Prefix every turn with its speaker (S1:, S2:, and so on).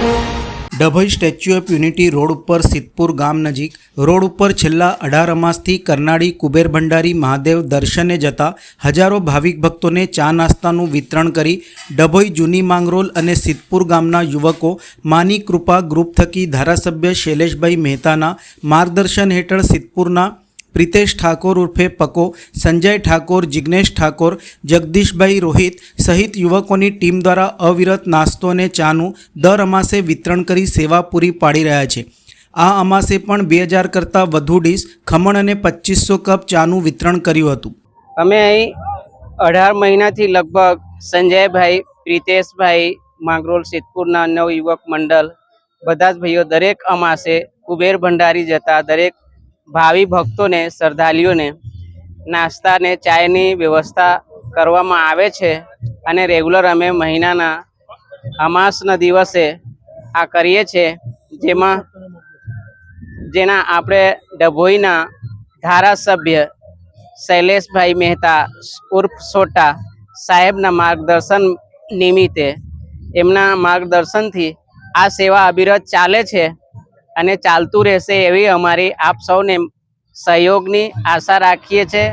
S1: Dabhoi Statue of Unity road ઉપર સિદ્ધપુર ગામ નજીક. રોડ ઉપર છેલ્લા અઢાર અમાસથી કરનાળી કુબેર ભંડારી મહાદેવ દર્શને જતા હજારો ભાવિક ભક્તોને ચા નાસ્તાનું વિતરણ કરી ડભોઈ જૂની માંગરોલ અને સિદ્ધપુર ગામના યુવકો માની કૃપા ગ્રુપ થકી ધારાસભ્ય શૈલેષભાઈ મહેતાના માર્ગદર્શન હેઠળ સિદ્ધપુરના પ્રિતેશ ઠાકોર ઉર્ફે પકો, સંજય ઠાકોર, જિગ્નેશ ઠાકોર, જગદીશભાઈ રોહિત સહિત યુવકોની ટીમ દ્વારા અવિરત નાસ્તો અને ચાનું દર અમાસે વિતરણ કરી સેવા પૂરી પાડી રહ્યા છે. આ અમાસે પણ બે હજાર કરતાં વધુ ડીશ ખમણ અને પચીસો કપ ચાનું વિતરણ કર્યું હતું.
S2: અમે અહીં અઢાર મહિનાથી લગભગ સંજયભાઈ, પ્રિતેશભાઈ માંગરોલ સિદ્ધપુરના નવ યુવક મંડળ, બધા જ ભાઈઓ દરેક અમાસે કુબેર ભંડારી જતા, દરેક ભાવિ ભક્તોને, શ્રદ્ધાળુઓને નાસ્તા ને ચાયની વ્યવસ્થા કરવામાં આવે છે અને રેગ્યુલર અમે મહિનાના અમાસના દિવસે આ કરીએ છીએ, જેમાં જેના આપણે ડભોઈના ધારાસભ્ય શૈલેષભાઈ મહેતા, ઉર્ફ સોટા સાહેબના માર્ગદર્શન નિમિત્તે એમના માર્ગદર્શનથી આ સેવા અવિરત ચાલે છે. અને ચાલતું રહેશે એવી અમારી આપ સૌને સહયોગની આશા રાખીએ છીએ.